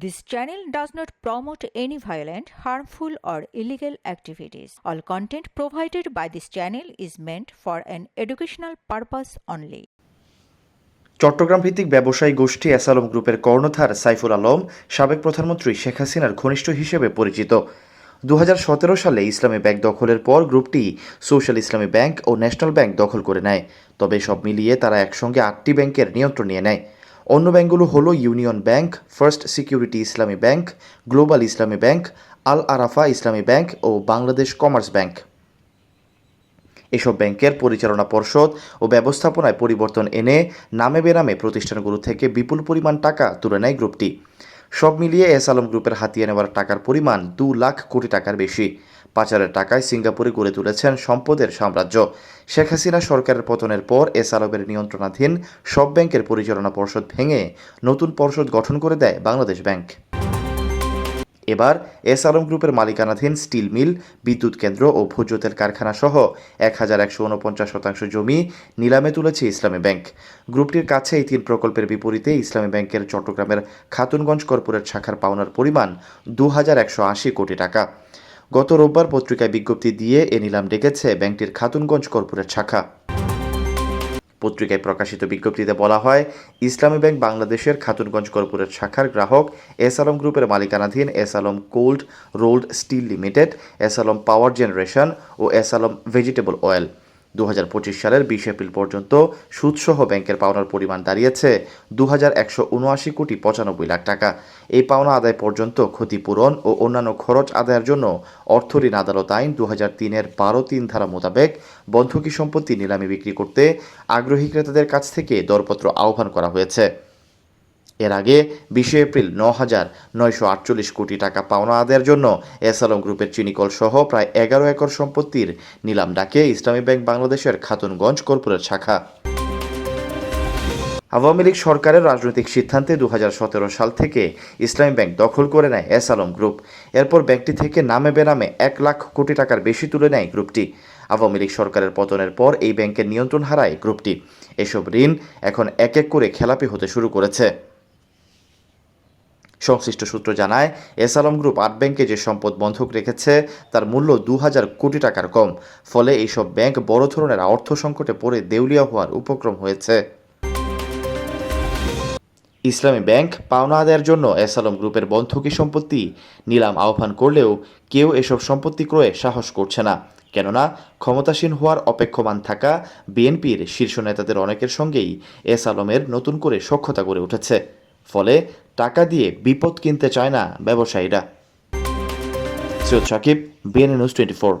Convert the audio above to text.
This channel does not promote any violent, harmful, or illegal activities. All content provided by this channel is meant for an educational purpose only. Chittagong ভিত্তিক ব্যবসায়ী গোষ্ঠী অ্যাসালম গ্রুপের কর্ণধার সাইফুল আলম সাবেক প্রধানমন্ত্রী শেখ হাসিনার ঘনিষ্ঠ হিসেবে পরিচিত দু হাজার সতেরো সালে ইসলামী ব্যাংক দখলের পর গ্রুপটি সোশ্যাল ইসলামী ব্যাংক ও ন্যাশনাল ব্যাংক দখল করে নেয় তবে সব মিলিয়ে তারা একসঙ্গে আটটি ব্যাংকের নিয়ন্ত্রণ নিয়ে নেয় অন্য ব্যাংকগুলো হলো union bank, first security Islami bank, global Islami bank, Al Arafah Islami bank ও বাংলাদেশ কমার্স ব্যাংক। এসব ব্যাংকের পরিচালনা পর্ষদ ও ব্যবস্থাপনায় পরিবর্তন এনে নামে বেনামে প্রতিষ্ঠানগুলো থেকে বিপুল পরিমাণ টাকা তুলে নেয় গ্রুপটি। সব মিলিয়ে এস আলম গ্রুপের হাতিয়ে নেওয়ার টাকার পরিমাণ দু লাখ কোটি টাকার বেশি। পাচারের টাকায় সিঙ্গাপুরে গড়ে তুলেছেন সম্পদের সাম্রাজ্য। শেখ হাসিনা সরকারের পতনের পর এস আলমের নিয়ন্ত্রণাধীন সব ব্যাংকের পরিচালনা পর্ষদ ভেঙে নতুন পর্ষদ গঠন করে দেয় বাংলাদেশ ব্যাংক। এবার এস আলম গ্রুপের মালিকানাধীন স্টিল মিল, বিদ্যুৎ কেন্দ্র ও ভোজ্য তেল কারখানা সহ এক হাজার একশো উনপঞ্চাশ শতাংশ জমি নিলামে তুলেছে ইসলামী ব্যাংক। গ্রুপটির কাছে এই তিন প্রকল্পের বিপরীতে ইসলামী ব্যাংকের চট্টগ্রামের খাতুনগঞ্জ কর্পোরেট শাখার পাওনার পরিমাণ দু হাজার একশো আশি কোটি টাকা। গত রোববার পত্রিকায় বিজ্ঞপ্তি দিয়ে এ নিলাম ডেকেছে ব্যাংকটির খাতুনগঞ্জ কর্পোরেট শাখা। পত্রিকায় প্রকাশিত বিজ্ঞপ্তিতে বলা হয়, ইসলামী ব্যাংক বাংলাদেশের খাতুনগঞ্জ কর্পোরেট শাখার গ্রাহক এস আলম গ্রুপের মালিকানাধীন S Alam cold, rolled steel limited, S Alam power generation ও এস আলম ভেজিটেবল অয়েল। দু হাজার পঁচিশ সালের বিশ এপ্রিল পর্যন্ত সুদসহ ব্যাংকের পাওনার পরিমাণ দাঁড়িয়েছে দু কোটি পঁচানব্বই লাখ টাকা। এই পাওনা আদায় পর্যন্ত ক্ষতিপূরণ ও অন্যান্য খরচ আদায়ের জন্য অর্থ ঋণ আদালত আইন দু হাজার তিনের বারো তিন ধারা মোতাবেক বন্ধকি সম্পত্তি নিলামে বিক্রি করতে আগ্রহী ক্রেতাদের কাছ থেকে দরপত্র আহ্বান করা হয়েছে। এর আগে বিশে এপ্রিল ন হাজার নয়শো আটচল্লিশ কোটি টাকা পাওনা আদায়ের জন্য এস আলম গ্রুপের চিনিকল সহ প্রায় এগারো একর সম্পত্তির নিলাম ডাকে ইসলামী ব্যাংক বাংলাদেশের খাতুনগঞ্জ কর্পোরেট শাখা। আওয়ামী লীগ সরকারের রাজনৈতিক সিদ্ধান্তে দু হাজার সতেরো সাল থেকে ইসলামী ব্যাংক দখল করে নেয় এস আলম গ্রুপ। এরপর ব্যাংকটি থেকে নামে বেনামে এক লাখ কোটি টাকার বেশি তুলে নেয় গ্রুপটি। আওয়ামী লীগ সরকারের পতনের পর এই ব্যাংকের নিয়ন্ত্রণ হারায় গ্রুপটি। এসব ঋণ এখন এক এক করে খেলাপি হতে শুরু করেছে। সংশ্লিষ্ট সূত্র জানায় এস আলম গ্রুপ আট ব্যাংকে যে সম্পদ বন্ধক রেখেছে, তার মূল্য দু হাজার কোটি টাকার কম। ফলে এইসব ব্যাংক বড় ধরনের অর্থ সংকটে পড়ে দেউলিয়া হওয়ার উপক্রম হয়েছে। ইসলামী ব্যাংক পাওনা আদায়ের জন্য এস আলম গ্রুপের বন্ধকি সম্পত্তি নিলাম আহ্বান করলেও কেউ এসব সম্পত্তি ক্রয়ে সাহস করছে না। কেননা, ক্ষমতাসীন হওয়ার অপেক্ষমান থাকা বিএনপির শীর্ষ নেতাদের অনেকের সঙ্গেই এস আলমের নতুন করে সক্ষতা গড়ে উঠেছে। ফলে টাকা দিয়ে বিপদ কিনতে চায় না ব্যবসায়ীরা। Syed Sakib BNA news twenty four